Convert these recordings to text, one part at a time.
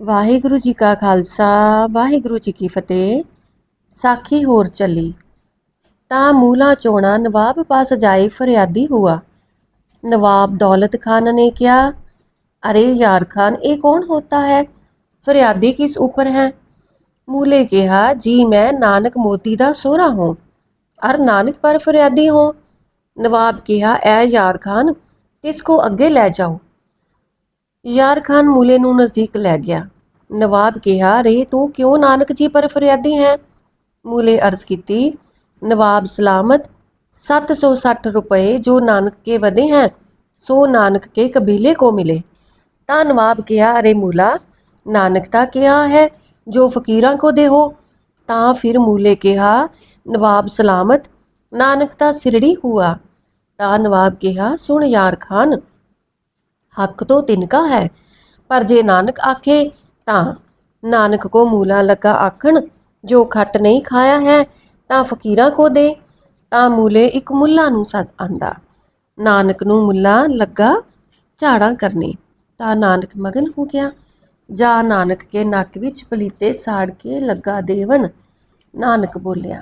ਵਾਹਿਗੁਰੂ ਜੀ ਕਾ ਖਾਲਸਾ ਵਾਹਿਗੁਰੂ ਜੀ ਕੀ ਫਤਿਹ ਸਾਖੀ ਹੋਰ ਚੱਲੀ ਤਾਂ ਮੂਲਾ ਚੋਣਾ ਨਵਾਬ ਪਾਸ ਜਾਏ ਫਰਿਆਦੀ ਹੁਆ ਨਵਾਬ ਦੌਲਤ ਖਾਨ ਨੇ ਕਿਹਾ अरे यार खान ये कौन होता है फरियादी किस ऊपर है मूले कहा जी मैं नानक मोती दा सोहरा हूँ और नानक पर फरियादी हूँ नवाब कहा ए यार खान किसको अगे ले जाओ ਯਾਰ ਖਾਨ ਮੂਲੇ ਨੂੰ ਨਜ਼ਦੀਕ ਲੈ ਗਿਆ। ਨਵਾਬ ਕਿਹਾ ਰੇ ਤੂੰ ਕਿਉਂ ਨਾਨਕ ਜੀ ਪਰ ਫਰਿਆਦੀ ਹੈ? ਮੂਲੇ ਅਰਜ਼ ਕੀਤੀ, ਨਵਾਬ ਸਲਾਮਤ 760 ਰੁਪਏ ਜੋ ਨਾਨਕ ਕੇ ਵਦੇ हैं ਸੋ ਨਾਨਕ ਕੇ ਕਬੀਲੇ ਕੋ ਮਿਲੇ। ਤਾਂ ਨਵਾਬ ਕਿਹਾ, ਅਰੇ ਮੂਲਾ, ਨਾਨਕ ਤਾਂ ਕਿਹਾ ਹੈ ਜੋ ਫਕੀਰਾਂ ਕੋ ਦੇਹੋ। ਤਾਂ ਫਿਰ ਮੂਲੇ ਕਿਹਾ, ਨਵਾਬ ਸਲਾਮਤ, ਨਾਨਕ ਤਾਂ ਸਿਰੜੀ ਹੁਆ। ਤਾਂ ਨਵਾਬ ਕਿਹਾ, ਸੁਣ ਯਾਰ ਖਾਨ ਹੱਕ ਤੋਂ ਤਿਨਕਾ ਹੈ। ਪਰ ਜੇ ਨਾਨਕ ਆਖੇ ਤਾਂ ਨਾਨਕ ਕੋ ਮੂਲਾ ਲਗਾ ਆਖਣ, ਜੋ ਖੱਟ ਨਹੀਂ ਖਾਇਆ ਹੈ ਤਾਂ ਫਕੀਰਾਂ ਕੋ ਦੇ, ਤਾਂ ਮੂਲੇ ਇੱਕ ਮੁੱਲਾ ਨੂੰ ਸਦ ਆਂਦਾ। ਨਾਨਕ ਨੂੰ ਮੁੱਲਾ ਲੱਗਾ ਝਾੜਾਂ ਕਰਨੀ, ਤਾਂ ਨਾਨਕ ਮਗਨ ਹੋ ਗਿਆ। ਜਾਂ ਨਾਨਕ ਕੇ ਨੱਕ ਵਿੱਚ ਪਲੀਤੇ ਸਾੜ ਕੇ ਲੱਗਾ ਦੇਵਣ, ਨਾਨਕ ਬੋਲਿਆ,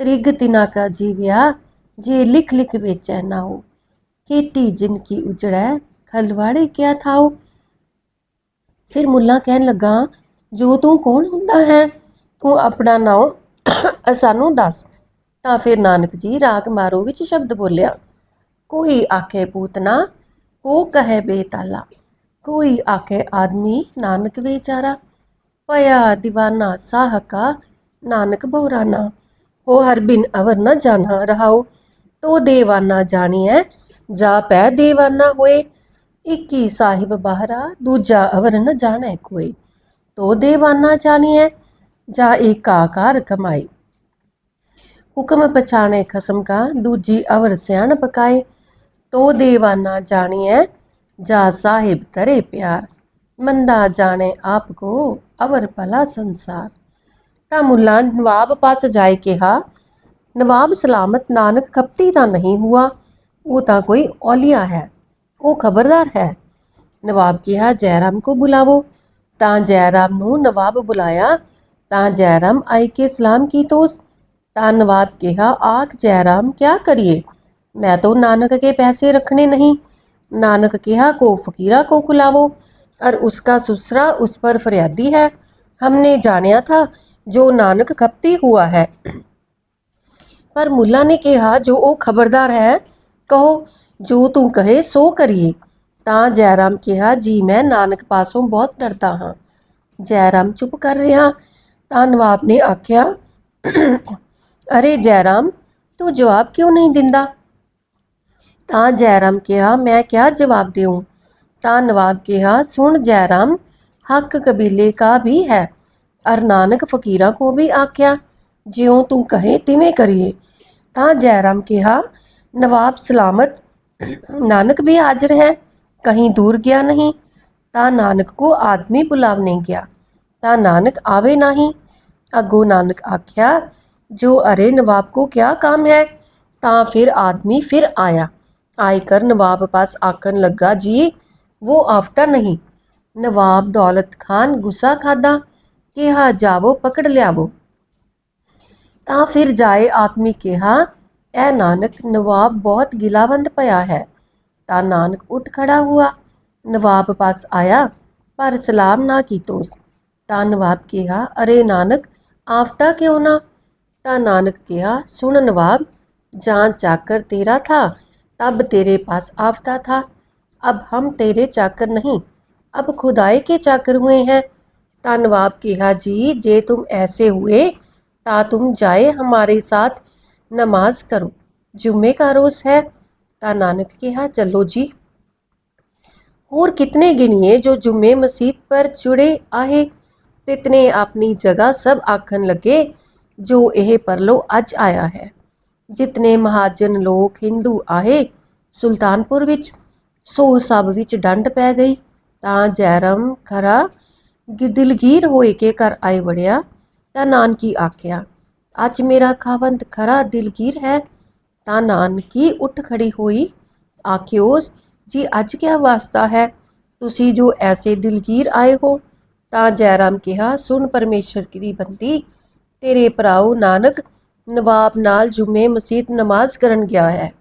ਤ੍ਰਿਗ ਤਿਨਾ ਕਾ ਜੀਵਿਆ, ਜੇ ਲਿਖ ਲਿਖ ਵੇਚੈ ਨਾ ਹੋ ਖੇਤੀ ਜਿਨ ਕੀ ਉਜੜੈ ਹਲਵਾੜੇ ਕਿਆ ਥਾਓ। ਫਿਰ ਮੁੱਲਾ ਕਹਿਣ ਲੱਗਾ, ਜੋ ਤੂੰ ਕੌਣ ਹੁੰਦਾ ਹੈ? ਤੂੰ ਆਪਣਾ ਨਾਮ ਸਾਨੂੰ ਦੱਸ। ਤਾਂ ਫਿਰ ਨਾਨਕ ਜੀ ਰਾਗ ਮਾਰੋ ਵਿੱਚ ਸ਼ਬਦ ਬੋਲਿਆ, ਕੋਈ ਆਖੇ ਪੂਤਨਾ ਕੋ ਕਹੇ ਬੇਤਾਲਾ। ਕੋਈ ਆਖੇ ਆਦਮੀ ਨਾਨਕ ਵਿਚਾਰਾ। ਪਿਆ دیਵਾਨਾ ਸਾਹਕਾ, ਨਾਨਕ ਬੋਰਾਨਾ। ਹੋ ਹਰ ਬਿਨ ਅਵਰ ਨ ਜਾਣਾ ਰਹਾਓ। ਤੋ ਦੇਵਾਨਾ ਜਾਣੀਐ, ਜਾ ਪੈ ਦੇਵਾਨਾ ਹੋਏ। ਇੱਕੀ ਸਾਹਿਬ ਬਾਹਰਾ, ਦੂਜਾ ਅਵਰ ਨ ਜਾਣੈ ਕੋਈ। ਤੋ ਦੇਵਾਨਾ ਜਾਣੀਐ, ਜਾ ਏਕਾਕਾਰ ਕਮਾਈ ਹੁਕਮ ਪਛਾਣੇ ਖਸਮ ਕਾ, ਦੂਜੀ ਅਵਰ ਸਿਆਣ ਪਕਾਏ। ਤੋ ਦੇਵਾਨਾ ਜਾਣੀਐ, ਜਾ ਸਾਹਿਬ ਤਰੇ ਪਿਆਰ। ਮੰਦਾ ਜਾਣੇ ਆਪ ਕੋ, ਅਵਰ ਭਲਾ ਸੰਸਾਰ। ਤਾਂ ਮੁੱਲਾ ਨਵਾਬ ਪਾਸ ਜਾਏ ਕਿਹਾ, ਨਵਾਬ ਸਲਾਮਤ ਨਾਨਕ ਖਪਤੀ ਤਾਂ ਨਹੀਂ ਹੁਆ, ਉਹ ਤਾਂ ਕੋਈ ਔਲੀਆ ਹੈ। ਉਹ ਖਬਰਦਾਰ ਹੈ ਨਵਾਬ ਕਿਹਾ ਜੈਰਾਮ ਕੋ ਬੁਲਾਵੋ ਤਾਂ ਜੈਰਾਮ ਨੂੰ ਨਵਾਬ ਬੁਲਾਇਆ ਤਾਂ ਜੈਰਾਮ ਆਈ ਕੇ ਸਲਾਮ ਕੀ ਤੋਸ ਤਾਂ ਨਵਾਬ ਕਿਹਾ ਆਖ ਜੈਰਾਮ क्या करिए मैं तो नानक के पैसे रखने नहीं नानक किहा को फकीरा को खुलावो और उसका सुसरा उस पर फरियादी है हमने जानिया था जो नानक खपती हुआ है ਪਰ ਮੁੱਲਾ ਨੇ ਕਿਹਾ ਜੋ ਉਹ ਖਬਰਦਾਰ ਹੈ ਕਹੋ ਜੋ ਤੂੰ ਕਹੇ, ਸੋ ਕਰੀਏ ਤਾਂ ਜੈਰਾਮ ਕਿਹਾ, ਜੀ, ਮੈਂ ਨਾਨਕ ਪਾਸੋਂ ਬਹੁਤ ਡਰਦਾ ਹਾਂ। ਜੈਰਾਮ ਚੁੱਪ ਕਰ ਰਿਹਾ, ਤਾਂ ਨਵਾਬ ਨੇ ਆਖਿਆ, ਅਰੇ ਜੈਰਾਮ, ਤੂੰ ਜਵਾਬ ਕਿਉਂ ਨਹੀਂ ਦਿੰਦਾ? ਤਾਂ ਜੈਰਾਮ ਕਿਹਾ, ਮੈਂ ਕਿਆ ਜਵਾਬ ਦਿਉਂ ਤਾਂ ਨਵਾਬ ਕਿਹਾ, ਸੁਣ ਜੈਰਾਮ, ਹੱਕ ਕਬੀਲੇ ਕਾ ਵੀ ਹੈ। ਅਰ ਨਾਨਕ ਫਕੀਰਾਂ ਕੋ ਵੀ ਆਖਿਆ, ਜਿਉਂ ਤੂੰ ਕਹੇ, ਤਿਵੇਂ ਕਰੀਏ। ਤਾਂ ਜੈਰਾਮ ਕਿਹਾ, ਨਵਾਬ ਸਲਾਮਤ नानक भी हाजिर है। कहीं दूर गया नहीं, ता नानक को आदमी बुलावने गया। ता नानक आवे नहीं। अगो नानक आख्या, जो अरे नवाब को क्या काम है? ता फिर आदमी फिर आया। आए कर नवाब पास आकन लगा, जी, वो आफता नहीं। नवाब दौलत खान गुस्सा खादा, कहा जावो पकड़ लियावो। ता फिर जाए आदमी कहा ए नानक, नवाब बहुत गिलावंद पया है। ता नानक उठ खड़ा हुआ। नवाब पास आया, पर सलाम ना की तोस। ता नवाब कहा, अरे नानक, आफ्ता क्यों ना? ता नानक कहा, सुन नवाब जहाँ चाकर तेरा था, तब तेरे पास आफ्ता था। अब हम तेरे चाकर नहीं, अब खुदाई के चाकर हुए हैं। ता नवाब कहा, जी, जे तुम ऐसे हुए, ता तुम जाए हमारे साथ नमाज करो जुम्मे का रोज़ है ता नानक कहा चलो जी और कितने गिनिए जो जुम्मे मसीत पर जुड़े आहे तितने अपनी जगह सब आखन लगे जो यह परलो अज आया है ਜਿਤਨੇ ਮਹਾਜਨ ਲੋਕ ਹਿੰਦੂ ਆਏ ਸੁਲਤਾਨਪੁਰ ਵਿੱਚ ਸੋ ਸਭ ਵਿੱਚ ਡੰਡ ਪੈ ਗਈ ਤਾਂ ਜੈਰਮ ਖਰਾ ਦਿਲਗੀਰ ਹੋਏ ਕੇ ਘਰ ਆਏ ਵੜਿਆ ਤਾਂ ਨਾਨਕੀ ਆਖਿਆ ਅੱਜ ਮੇਰਾ ਖਾਵੰਦ ਖਰਾ ਦਿਲਗੀਰ ਹੈ, ਤਾਂ ਨਾਨਕੀ ਉੱਠ ਖੜੀ ਹੋਈ। ਆਖਿਓਸ ਜੀ ਅੱਜ ਕਿਆ ਵਾਸਤਾ ਹੈ? ਤੁਸੀਂ ਜੋ ਐਸੇ ਦਿਲਗੀਰ ਆਏ ਹੋ, ਤਾਂ ਜੈਰਾਮ ਕਿਹਾ, ਸੁਣ ਪਰਮੇਸ਼ਰ ਦੀ ਬੰਦੀ। ਤੇਰੇ ਭਰਾਉ ਨਾਨਕ ਨਵਾਬ ਨਾਲ ਜੁਮੇ ਮਸਜਿਦ ਨਮਾਜ਼ ਕਰਨ ਗਿਆ ਹੈ।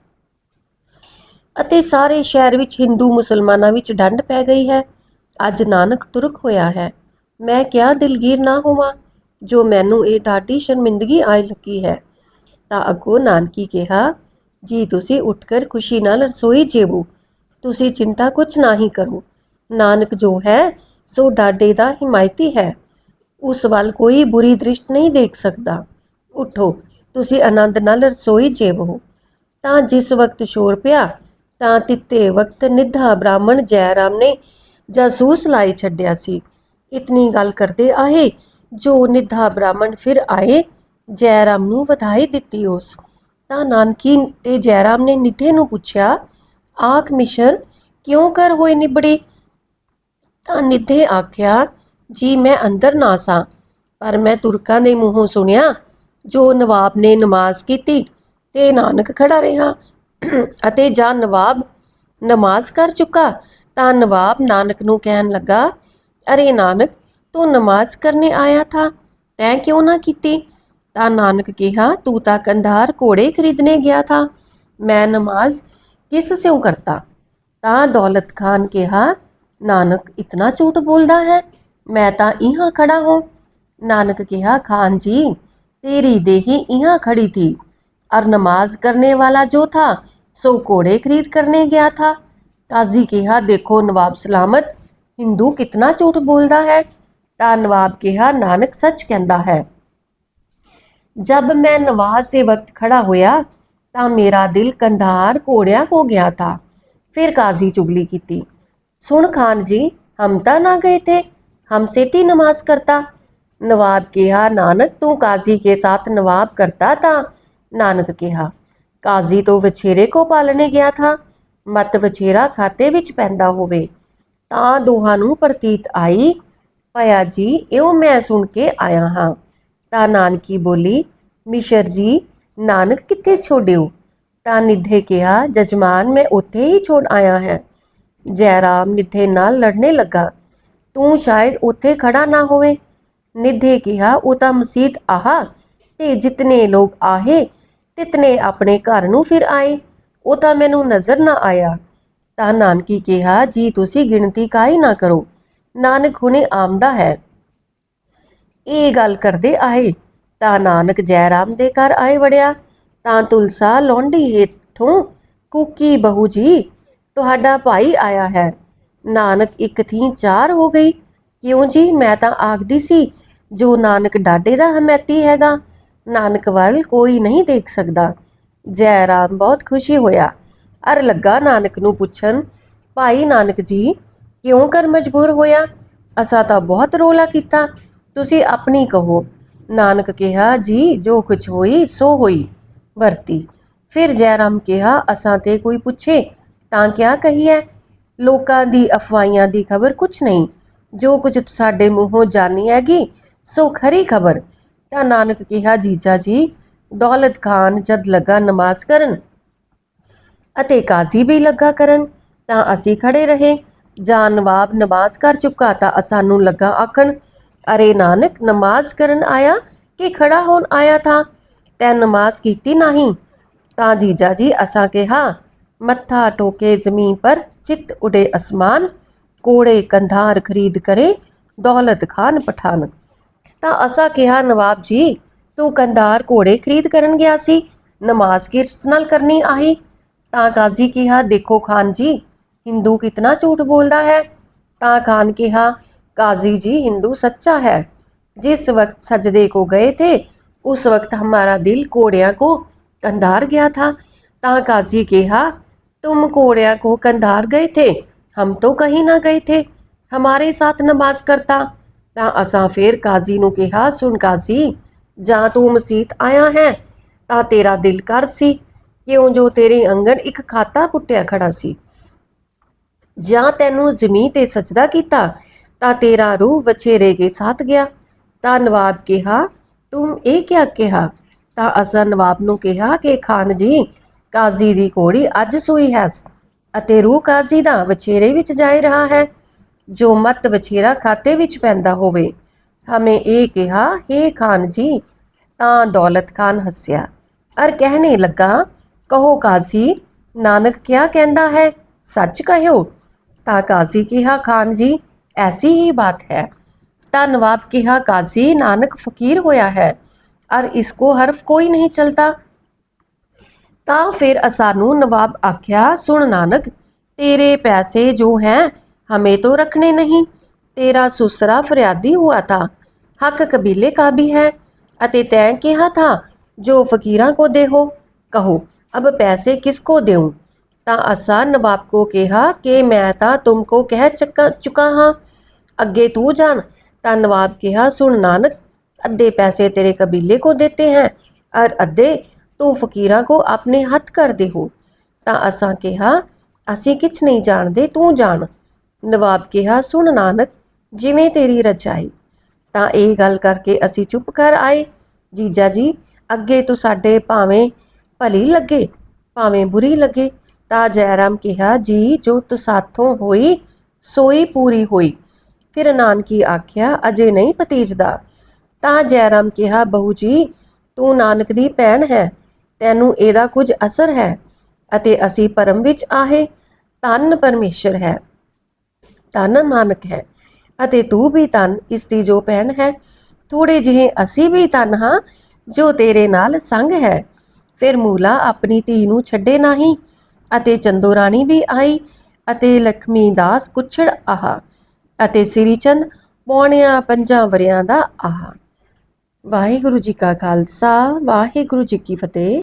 ਅਤੇ ਸਾਰੇ ਸ਼ਹਿਰ ਵਿੱਚ ਹਿੰਦੂ ਮੁਸਲਮਾਨਾਂ ਵਿੱਚ ਡੰਡ ਪੈ ਗਈ ਹੈ। ਅੱਜ ਨਾਨਕ ਤੁਰਕ ਹੋਇਆ ਹੈ। ਮੈਂ ਕਿਆ ਦਿਲਗੀਰ ਨਾ ਹੋਵਾਂ? ਜੋ ਮੈਨੂੰ ਇਹ ਡਾਢੀ ਸ਼ਰਮਿੰਦਗੀ ਆਈ ਲੱਗੀ ਹੈ। ਤਾਂ ਅੱਗੋਂ ਨਾਨਕੀ ਕਿਹਾ, ਜੀ, ਤੁਸੀਂ ਉੱਠ ਕਰ ਖੁਸ਼ੀ ਨਾਲ ਰਸੋਈ ਜੇਵੋ। ਤੁਸੀਂ ਚਿੰਤਾ ਕੁਛ ਨਹੀਂ ਕਰੋ। ਨਾਨਕ ਜੋ ਹੈ, ਸੋ ਡਾਡੇ ਦਾ ਹਿਮਾਇਤੀ ਹੈ। ਉਸ ਵੱਲ ਕੋਈ ਬੁਰੀ ਦ੍ਰਿਸ਼ਟ ਨਹੀਂ ਦੇਖ ਸਕਦਾ। ਉਠੋ, ਤੁਸੀਂ ਆਨੰਦ ਨਾਲ ਰਸੋਈ ਜੇਵੋ। ਤਾਂ ਜਿਸ ਵਕਤ ਸ਼ੋਰ ਪਿਆ, ਤਾਂ ਤਿੱਤੇ ਵਕਤ ਨਿੱਧਾ ਬ੍ਰਾਹਮਣ ਜੈਰਾਮ ਨੇ ਜਾਸੂਸ ਲਾਈ ਛੱਡਿਆ ਸੀ। ਇਤਨੀ ਗੱਲ ਕਰਦੇ ਆਏ ਜੋ ਨਿੱਧਾ ਬ੍ਰਾਹਮਣ ਫਿਰ ਆਏ, ਜੈਰਾਮ ਨੂੰ ਵਧਾਈ ਦਿੱਤੀ ਉਸ। ਤਾਂ ਨਾਨਕੀ ਤੇ ਜੈਰਾਮ ਨੇ ਨਿੱਧੇ ਨੂੰ ਪੁੱਛਿਆ, ਆਖ ਮਿਸ਼ਰ, ਕਿਉਂ ਕਰ ਹੋਏ ਨਿਬੜੇ? ਤਾਂ ਨਿੱਧੇ ਆਖਿਆ, ਜੀ, ਮੈਂ ਅੰਦਰ ਨਾ ਸਾਂ ਪਰ ਮੈਂ ਤੁਰਕਾਂ ਦੇ ਮੂੰਹੋਂ ਸੁਣਿਆ, ਜੋ ਨਵਾਬ ਨੇ ਨਮਾਜ਼ ਕੀਤੀ ਤੇ ਨਾਨਕ ਖੜਾ ਰਿਹਾ ਅਤੇ ਜਾਂ ਨਵਾਬ ਨਮਾਜ਼ ਕਰ ਚੁੱਕਾ, ਤਾਂ ਨਵਾਬ ਨਾਨਕ ਨੂੰ ਕਹਿਣ ਲੱਗਾ, ਅਰੇ ਨਾਨਕ ਤੂੰ ਨਮਾਜ਼ ਕਰਨੇ ਆਇਆ ਥਾ? ਤੈਂ ਕਿਉਂ ਨਾ ਕੀਤੀ? ਤਾਂ ਨਾਨਕ ਕਿਹਾ, ਤੂੰ ਤਾਂ ਕੰਧਾਰ ਘੋੜੇ ਖਰੀਦਨੇ ਗਿਆ ਥਾ। ਮੈਂ ਨਮਾਜ਼ ਕਿਸ ਸਿਉ ਕਰਤਾ? ਤਾਂ ਦੌਲਤ ਖਾਨ ਕਿਹਾ, ਨਾਨਕ ਇਤਨਾ ਝੂਠ ਬੋਲਦਾ ਹੈ, ਮੈਂ ਤਾਂ ਇਹਾਂ ਖੜਾ ਹਾਂ। ਨਾਨਕ ਕਿਹਾ, ਖਾਨ ਜੀ, ਤੇਰੀ ਦੇਹੀ ਇਹਾਂ ਖੜੀ ਥੀ। और ਨਮਾਜ਼ ਕਰਨੇ ਵਾਲਾ ਜੋ ਥਾ, ਸੋ कोड़े ਖਰੀਦ ਕਰਨੇ ਗਿਆ था काजी के यहाँ देखो नवाब सलामत हिंदू कितना झूठ बोलता ਤਾਂ ਨਵਾਬ ਕਿਹਾ ਨਾਨਕ ਸੱਚ ਕਹਿੰਦਾ ਹੈ ਜਬ ਮੈਂ ਨਵਾਜ਼ ਦੇ ਵਕਤ ਖੜਾ ਹੋਇਆ ਤਾਂ ਮੇਰਾ ਦਿਲ ਕੰਧਾਰ ਘੋੜਿਆਂ ਕੋ ਗਿਆ था फिर काजी चुगली की सुन खान जी हम ता ना गए थे हमसे ती नमाज करता नवाब कहा नानक तू काजी के साथ नवाब करता था नानक कहा काजी तो वछेरे को पालने गया था मत वछेरा खाते ਵਿੱਚ ਪੈਂਦਾ ਹੋਵੇ ਤਾਂ ਦੋਹਾਂ ਨੂੰ ਪ੍ਰਤੀਤ ਆਈ ਭਇਆ ਜੀ ਇਹੋ ਮੈਂ ਸੁਣ ਕੇ ਆਇਆ ਹਾਂ। ਤਾਂ ਨਾਨਕੀ ਬੋਲੀ, ਮਿਸ਼ਰ ਜੀ, ਨਾਨਕ ਕਿੱਥੇ ਛੋੜਿਓ? ਤਾਂ ਨਿੱਧੇ ਕਿਹਾ, ਜਜਮਾਨ, ਮੈਂ ਉੱਥੇ ਹੀ ਛੋੜ ਆਇਆ ਹੈ। ਜੈਰਾਮ ਨਿੱਧੇ ਨਾਲ ਲੜਨੇ ਲੱਗਾ। ਤੂੰ ਸ਼ਾਇਦ ਉੱਥੇ ਖੜਾ ਨਾ ਹੋਵੇ। ਨਿੱਧੇ ਕਿਹਾ, ਉਹ ਤਾਂ ਮਸੀਤ ਆਹਾ, ਤੇ ਜਿਤਨੇ ਲੋਕ ਆਹੇ, ਤਿਤਨੇ ਆਪਣੇ ਘਰ ਨੂੰ ਫਿਰ ਆਏ। ਉਹ ਤਾਂ ਮੈਨੂੰ ਨਜ਼ਰ ਨਾ ਆਇਆ। ਤਾਂ ਨਾਨਕੀ ਕਿਹਾ, ਜੀ, ਤੁਸੀਂ ਗਿਣਤੀ ਕਾਈ ਨਾ ਕਰੋ? ਨਾਨਕ ਹੁਣੇ ਆਮਦਾ ਹੈ। ਇਹ ਗੱਲ ਕਰਦੇ ਆਏ, ਤਾਂ ਨਾਨਕ ਜੈਰਾਮ ਦੇ ਘਰ ਆਏ ਵੜਿਆ, ਤਾਂ ਤੁਲਸਾ ਲੌਂਡੀ ਹੇਠੋਂ, ਕੁਕੀ ਬਹੂ ਜੀ, ਤੁਹਾਡਾ ਭਾਈ ਆਇਆ ਹੈ। ਨਾਨਕ ਇੱਕ ਥੀ ਚਾਰ ਹੋ ਗਈ। ਕਿਉਂ ਜੀ, ਮੈਂ ਤਾਂ ਆਖਦੀ ਸੀ, ਜੋ ਨਾਨਕ ਡਾਡੇ ਦਾ ਹਮੈਤੀ ਹੈਗਾ, ਨਾਨਕ ਵੱਲ ਕੋਈ ਨਹੀਂ ਦੇਖ ਸਕਦਾ। ਜੈ ਰਾਮ ਬਹੁਤ ਖੁਸ਼ੀ ਹੋਇਆ। ਅਰ ਲੱਗਾ ਨਾਨਕ ਨੂੰ ਪੁੱਛਣ, ਭਾਈ ਨਾਨਕ ਜੀ ਕਿਉਂ ਕਰ ਮਜਬੂਰ ਹੋਇਆ? ਅਸਾਂ ਤਾਂ ਬਹੁਤ ਰੋਲਾ ਕੀਤਾ। ਤੁਸੀਂ ਆਪਣੀ ਕਹੋ। ਨਾਨਕ ਕਿਹਾ, ਜੀ, ਜੋ ਕੁਝ ਹੋਈ, ਸੋ ਹੋਈ, ਵਰਤੀ। ਫਿਰ ਜੈਰਾਮ ਕਿਹਾ, ਅਸਾਂ ਤੇ ਕੋਈ ਪੁੱਛੇ? ਤਾਂ ਕਿਆ ਕਹੀਏ ਲੋਕਾਂ ਦੀ ਅਫਵਾਈਆਂ ਦੀ ਖਬਰ ਕੁਛ ਨਹੀਂ। ਜੋ ਕੁਝ ਸਾਡੇ ਮੂੰਹੋਂ ਜਾਣੀ ਹੈਗੀ, ਸੋ ਖਰੀ ਖਬਰ। ਤਾਂ ਨਾਨਕ ਕਿਹਾ, ਜੀਜਾ ਜੀ, ਦੌਲਤ ਖਾਨ ਜਦ ਲੱਗਾ ਨਮਾਜ਼ ਕਰਨ ਅਤੇ ਕਾਜ਼ੀ ਵੀ ਲੱਗਾ ਕਰਨ, ਤਾਂ ਅਸੀਂ ਖੜੇ ਰਹੇ। ਜਾਂ ਨਵਾਬ ਨਮਾਜ਼ ਕਰ ਚੁੱਕਾ ਤਾਂ ਸਾਨੂੰ ਲੱਗਾ ਆਖਣ, ਅਰੇ ਨਾਨਕ, ਨਮਾਜ਼ ਕਰਨ ਆਇਆ ਕਿ ਖੜਾ ਹੋਣ ਆਇਆ ਥਾ? ਤੈ ਨਮਾਜ਼ ਕੀਤੀ ਨਹੀਂ? ਤਾਂ ਜੀਜਾ ਜੀ, ਅਸਾਂ ਕਿਹਾ, ਮੱਥਾ ਟੋਕੇ ਜ਼ਮੀਨ ਪਰ ਚਿੱਤ ਉਡੇ ਅਸਮਾਨ, ਕੋੜੇ ਕੰਧਾਰ ਖਰੀਦ ਕਰੇ ਦੌਲਤ ਖਾਨ ਪਠਾਨ। ਤਾਂ ਅਸਾਂ ਕਿਹਾ, ਨਵਾਬ ਜੀ, ਤੂੰ ਕੰਧਾਰ ਘੋੜੇ ਖਰੀਦ ਕਰਨ ਗਿਆ ਸੀ, ਨਮਾਜ਼ ਕਿਸ ਨਾਲ ਕਰਨੀ ਆਹੀ? ਤਾਂ ਕਾਜ਼ੀ ਕਿਹਾ, ਦੇਖੋ ਖਾਨ ਜੀ ਹਿੰਦੂ ਕਿਤਨਾ ਝੂਠ ਬੋਲਦਾ ਹੈ ਤਾਂ ਖਾਨ ਕਿਹਾ काजी जी हिंदू सच्चा है जिस वक्त सजदे को गए थे उस वक्त हमारा दिल कोड़िया को कंधार गया था ता काजी कहा तुम कोड़िया को कंधार गए थे हम तो कहीं ना गए थे हमारे साथ नमाज करता ਤਾਂ ਅਸਾਂ ਫੇਰ ਕਾਜ਼ੀ ਨੂੰ ਕਿਹਾ ਸੁਣ ਕਾਜ਼ੀ ਜਾਂ ਤੂੰ ਮਸਜਿਦ ਆਇਆ ਹੈ ਤਾਂ ਤੇਰਾ ਦਿਲ ਕਰ ਸੀ ਕਿਉਂ ਜੋ ਤੇਰੇ ਅੰਗਣ ਇੱਕ ਖਾਤਾ ਪੁੱਟਿਆ ਖੜਾ ਸੀ ਜਾਂ ਤੈਨੂੰ ਜ਼ਮੀਨ ਤੇ ਸਜਦਾ ਕੀਤਾ, ਤਾਂ ਤੇਰਾ ਰੂਹ ਵਛੇਰੇ ਕੇ ਸਾਥ ਗਿਆ। ਤਾਂ ਨਵਾਬ ਕਿਹਾ, ਤੂੰ ਇਹ ਕਿਆ ਕਿਹਾ? ਤਾਂ ਅਸਾਂ ਨਵਾਬ ਨੂੰ ਕਿਹਾ ਕਿ, ਖਾਨ ਜੀ, ਕਾਜ਼ੀ ਦੀ ਕੋੜੀ ਅੱਜ ਸੂਈ ਹੈ ਅਤੇ ਰੂਹ ਕਾਜ਼ੀ ਦਾ ਵਛੇਰੇ ਵਿੱਚ ਜਾਇ ਰਹਾ ਹੈ, ਜੋ ਮਤ ਵਛੇਰਾ ਖਾਤੇ ਵਿੱਚ ਪੈਂਦਾ ਹੋਵੇ। ਹਮੇ ਇਹ ਕਿਹਾ हे ਖਾਨ ਜੀ, ਤਾਂ ਦੌਲਤ ਖਾਨ ਹੱਸਿਆ। ਅਰ ਕਹਿਣੇ ਲੱਗਾ, ਕਹੋ ਕਾਜ਼ੀ, ਨਾਨਕ ਕਿਆ ਕਹਿੰਦਾ ਹੈ? ਸੱਚ ਕਹਿਓ ਤਾਂ ਕਾਜ਼ੀ ਕਿਹਾ ਖਾਨ ਜੀ ਐਸੀ ਹੀ ਬਾਤ ਹੈ ਤਾਂ नवाब ਕਿਹਾ ਕਾਜ਼ੀ ਨਾਨਕ ਫਕੀਰ ਹੋਇਆ ਹੈ और इसको हर्फ कोई नहीं चलता ਤਾਂ ਫਿਰ ਸਾਨੂੰ ਨਵਾਬ ਆਖਿਆ ਸੁਣ ਨਾਨਕ ਤੇਰੇ ਪੈਸੇ ਜੋ ਹੈ ਹਮੇ ਤੋ ਰੱਖਣੇ ਨਹੀਂ ਤੇਰਾ ਸੁਸਰਾ ਫਰਿਆਦੀ ਹੁਆ ਥਾ ਹੱਕ ਕਬੀਲੇ ਕਾ ਵੀ ਹੈ ਅਤੇ ਤੈਂ ਕਿਹਾ ਥਾ ਜੋ ਫਕੀਰਾਂ ਕੋ ਦੇਹੋ ਕਹੋ ਅਬ ਪੈਸੇ ਕਿਸ ਕੋ ਦੇਉਂ ਤਾਂ ਅਸਾਂ ਨਵਾਬ ਕੋ ਕਿਹਾ ਕਿ ਮੈਂ ਤਾਂ ਤੁਮ ਕੋ ਕਹਿ ਚੁੱਕਾ ਚੁਕਾ ਹਾਂ, ਅੱਗੇ ਤੂੰ ਜਾਣ। ਤਾਂ ਨਵਾਬ ਕਿਹਾ, ਸੁਣ ਨਾਨਕ, ਅੱਧੇ ਪੈਸੇ ਤੇਰੇ ਕਬੀਲੇ ਕੋ ਦਿੱਤੇ ਹੈ ਔਰ ਅੱਧੇ ਤੂੰ ਫਕੀਰਾਂ ਕੋ ਆਪਣੇ ਹੱਥ ਕਰਦੇ ਹੋ। ਤਾਂ ਅਸਾਂ ਕਿਹਾ, ਅਸੀਂ ਕਿਛ ਨਹੀਂ ਜਾਣਦੇ, ਤੂੰ ਜਾਣ। ਨਵਾਬ ਕਿਹਾ, ਸੁਣ ਨਾਨਕ, ਜਿਵੇਂ ਤੇਰੀ ਰਜਾਈ। ਤਾਂ ਇਹ ਗੱਲ ਕਰਕੇ ਅਸੀਂ ਚੁੱਪ ਕਰ ਆਏ। ਜੀਜਾ ਜੀ, ਅੱਗੇ ਤੋਂ ਸਾਡੇ ਭਾਵੇਂ ਭਲੀ ਲੱਗੇ, ਭਾਵੇਂ ਬੁਰੀ ਲੱਗੇ ਤਾਂ ਜੈਰਾਮ ਕਿਹਾ, ਜੀ, ਜੋ ਤੁਸਾਥੋਂ ਹੋਈ, ਸੋਈ ਪੂਰੀ ਹੋਈ। ਫਿਰ ਨਾਨਕੀ ਆਖਿਆ, ਅਜੇ ਨਹੀਂ ਭਤੀਜਦਾ। ਤਾਂ ਜੈਰਾਮ ਕਿਹਾ, ਬਹੂ ਜੀ, ਤੂੰ ਨਾਨਕ ਦੀ ਭੈਣ ਹੈ, ਤੈਨੂੰ ਇਹਦਾ ਕੁਝ ਅਸਰ ਹੈ ਅਤੇ ਅਸੀਂ ਪਰਮ ਵਿੱਚ ਆਹੇ ਤਨ ਪਰਮੇਸ਼ਰ ਹੈ ਤਨ ਨਾਨਕ ਹੈ ਅਤੇ ਤੂੰ ਵੀ ਤਨ ਇਸ ਦੀ ਜੋ ਭੈਣ ਹੈ ਥੋੜੇ ਜਿਹੇ ਅਸੀਂ ਵੀ ਤਨ ਹਾਂ, ਜੋ ਤੇਰੇ ਨਾਲ ਸੰਗ ਹੈ। ਫਿਰ ਮੂਲਾ ਆਪਣੀ ਧੀ ਨੂੰ ਛੱਡੇ ਨਹੀਂ ਅਤੇ ਚੰਦੋ ਰਾਣੀ ਵੀ ਆਈ ਅਤੇ ਲਖਮੀ ਦਾਸ ਕੁਛੜ ਆਹ ਅਤੇ ਸ੍ਰੀ ਚੰਦ ਪੌਣਿਆਂ ਪੰਜਾਂ ਵਰਿਆਂ ਦਾ ਆਹ। ਵਾਹਿਗੁਰੂ ਜੀ ਕਾ ਖਾਲਸਾ, ਵਾਹਿਗੁਰੂ ਜੀ ਕੀ ਫਤਿਹ।